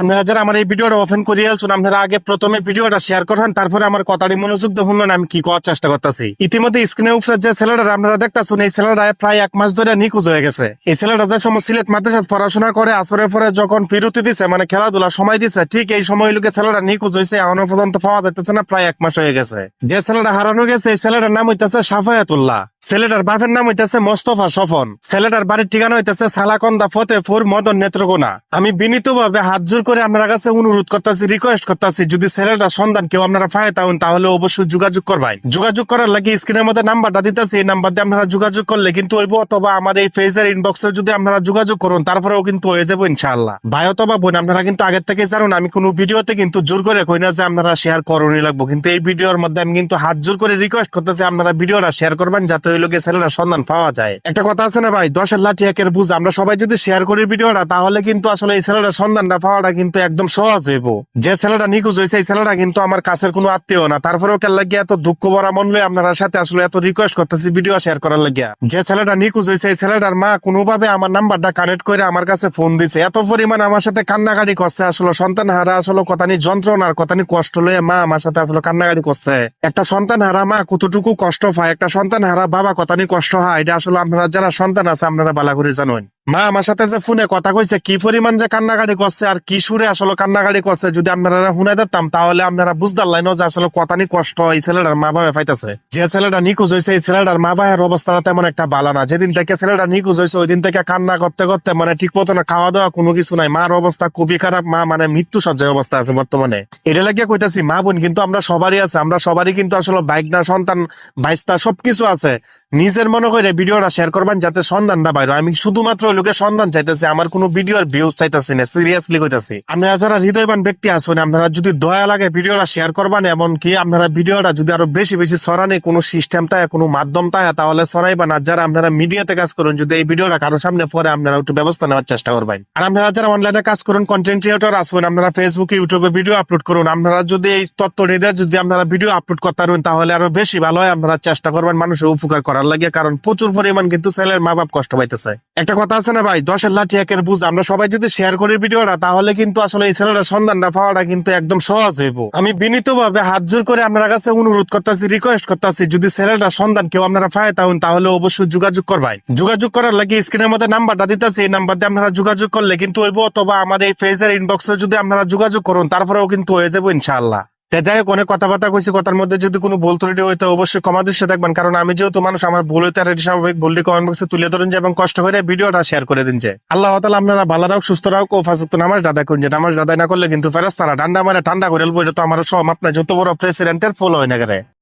আপনারা যারা আমার এই ভিডিওটা ওপেন করিয়ে আলছেন আপনারা আগে প্রথমে ভিডিওটা শেয়ার করেন তারপরে আমার কথাটি মনোযোগ শুনলেন আমি কি করার চেষ্টা করতেছি। ইতিমধ্যে স্ক্রিনের উপরে যে ছেলেটা আপনারা দেখতেছেন, এই ছেলেটা প্রায় এক মাস ধরে নিখোঁজ হয়ে গেছে। এই ছেলেটা যে সময় সিলেট মাদ্রাসাত পড়াশোনা করে, আসরের পরে যখন বিরতি দিছে মানে খেলাধুলা সময় দিছে, ঠিক এই সময় লোকে ছেলেটা নিখোঁজ হয়েছে এখনও পর্যন্ত পাওয়া যাইতেছে না, প্রায় এক মাস হয়ে গেছে। যে ছেলেটা হারানো গেছে, এই ছেলেটার নাম হইতেছে সাফায়াতুল্লাহ। ছেলেটার বাপের নাম হইতেছে মোস্তফা সফন। ছেলেটার বাড়ির ঠিকানা হইতেছে সালাকন্দা ফতেপুর মদন নেত্রকোনা। আমি বিনীতভাবে হাত জোর করে আপনার কাছে অনুরোধ করতেছি রিকোয়েস্ট করতেছি, যদি ছেলেটার সন্ধান কেউ আপনারা পায় তাহলে তাহলে অবশ্যই যোগাযোগ করবেন। যোগাযোগ করার লাগে স্ক্রিনের মধ্যে নাম্বারটা দিতেছি, এই নাম্বার দিয়ে আপনারা যোগাযোগ করলে কিন্তু হইব অথবা আমার এই পেজের ইনবক্সে যদি আপনারা যোগাযোগ করুন, তারপরেও কিন্তু হয়ে যাব ইনশাআল্লাহ। ভাই অথবা বোন, আপনারা কিন্তু আগের থেকে জানুন, আমি কোনো ভিডিওতে কিন্তু জোর করে কই না যে আপনারা শেয়ার করণই লাগবো। কিন্তু এই ভিডিওর মধ্যে আমি কিন্তু হাত জোর করে রিকোয়েস্ট করতেছি, আপনারা ভিডিওটা শেয়ার করবেন, যাতে লোকের ছেলেরা সন্ধান পাওয়া যায়। একটা কথা আছে না ভাই, দশের লাঠি একের বুঝ। আমরা সবাই যদি শেয়ার করি ভিডিওটা, তাহলে কিন্তু আসলে এই ছেলেটার সন্ধানটা পাওয়াটা কিন্তু একদম সহজ হইব। যে ছেলেটা নিখোঁজ হয়েছে, এই ছেলেটা কিন্তু আমার কাছের কোনো আত্মীয় না। তারপরেও কেন লাগিয়ে এত দুঃখ ভরা মন লয়ে আপনার সাথে আসলে এত রিকোয়েস্ট করতেছি ভিডিও শেয়ার করার লাগিয়া? যে ছেলেটা নিখোঁজ হয়েছে, এই ছেলেটার মা কোনোভাবে আমার নাম্বারটা কানেক্ট করে আমার কাছে ফোন দিছে। এত পরিমাণ আমার সাথে কান্নাকাটি করছে, আসলে সন্তান হারা আসলে কথানি যন্ত্রণার কথানি কষ্ট লয়ে মা আমার সাথে আসলে কান্নাকাটি করছে। একটা সন্তান হারা মা কতটুকু কষ্ট পায়, একটা সন্তান হারা বাবা কথানি কষ্ট হয় এটা আসলে আপনারা যারা সন্তান আছে আপনারা বালা করে জানেন। মা আমার সাথে যে ফোনে কথা কইছে, কি পরিমাণ যে কান্নাকাটি করছে আর কি সুরে আসলে কান্নাকাটি করছে, যদি আপনারা শুনে দিতাম তাহলে আপনারা বুঝতে পারলেন যে আসলে কথানি কষ্ট এই ছেলেটার মা বাবা পাইতেছে যে ছেলেটা নিখোঁজ হয়েছে, এই ছেলেটার মা বাবার অবস্থাটা তেমন একটা ভালো না। যেদিন থেকে ছেলেটা নিখোঁজ হয়েছে ওই দিন থেকে কান্না করতে করতে মানে ঠিক মতো না খাওয়া দাওয়া কোনো কিছু নাই। মার অবস্থা খুবই খারাপ, মা মানে মৃত্যু সজ্জায় অবস্থা আছে বর্তমানে। এটা লাগিয়ে কইতাছি, মা বোন কিন্তু আমরা সবারই আছে, আমরা সবারই কিন্তু আসলে বাইক না, সন্তান বাইস্তা সবকিছু আছে। নিজের মনে করে ভিডিওটা শেয়ার করবেন যাতে সন্ধানটা বাইরে আমি শুধুমাত্র লোকের সন্ধান চাইতেছি, আমার কোনো ভিডিওর ভিউজ চাইতেছি না সিরিয়াসলি কইতাছি। আপনারা যারা হৃদয়বান ব্যক্তি আছেন আপনারা যদি দয়া লাগে ভিডিওটা শেয়ার করবেন এমনকি আপনারা ভিডিওটা যদি আরও বেশি বেশি ছড়ানে কোনো সিস্টেম তাই কোনো মাধ্যম তাই তাহলে ছড়াইবেন আর যারা আপনারা মিডিয়াতে কাজ করুন, যদি এই ভিডিওটা কারও সামনে পরে আপনারা একটু ব্যবস্থা নেওয়ার চেষ্টা করবেন। আর আপনারা যারা অনলাইনে কাজ করুন কন্টেন্ট ক্রিয়েটর আসবেন আপনারা ফেসবুকে ইউটিউবে ভিডিও আপলোড করুন। আপনারা যদি এই তথ্য নিয়ে যদি আপনারা ভিডিও আপলোড করতে পারবেন তাহলে আরও বেশি ভালো হয়। আপনারা চেষ্টা করবেন মানুষের উপকার করার লাগে কারণ প্রচুর পরিমাণ কিন্তু ছেলের মা বাপ কষ্ট পাইতেছে। একটা কথা আছে না ভাই? দশের লাঠি একের বুঝ। আমরা সবাই যদি শেয়ার করি ভিডিওটা, তাহলে কিন্তু আসলে এই ছেলেটার সন্ধানটা পাওয়াটা কিন্তু একদম সহজ হইব। আমি বিনীত ভাবে হাত জোর করে আপনার কাছে অনুরোধ করতেছি রিকোয়েস্ট করতেছি, যদি ছেলেটার সন্ধান কেউ আপনারা পায় তাহলে তাহলে অবশ্যই যোগাযোগ করবেন যোগাযোগ করার লাগে স্ক্রিনের মধ্যে নাম্বারটা দিতেছি, এই নাম্বার দিয়ে আপনারা যোগাযোগ করলে কিন্তু হইব, অথবা আমার এই ফেসের ইনবক্সে যদি আপনারা যোগাযোগ করুন, তারপরেও কিন্তু হয়ে যাব ইনশাআল্লাহ। যাই হোক, অনেক কথাবার্তা কইছি, কথার মধ্যে যদি কোনো ভুল ত্রুটি হয়, তো অবশ্যই ক্ষমা দৃশ্যে দেখবেন। কারণ আমি যেহেতু মানুষ, আমার ভুল হইতে এটি স্বাভাবিক। ভুলটি কমেন্ট বক্সে তুলে ধরেন যে, এবং কষ্ট করে ভিডিওটা শেয়ার করে দিন যে। আল্লাহ তালা আপনারা ভালো রাখ সুস্থ রাখ ও ফাঁসুক্ত নামাজ দাদা করুন যে। নামাজ দাদাই না করলে কিন্তু ফেরাস্তারা ঠান্ডা মানে ঠান্ডা করে এটা তো আমার সব আপনার যত বড় প্রেসিডেন্টের ফলো হয় না করে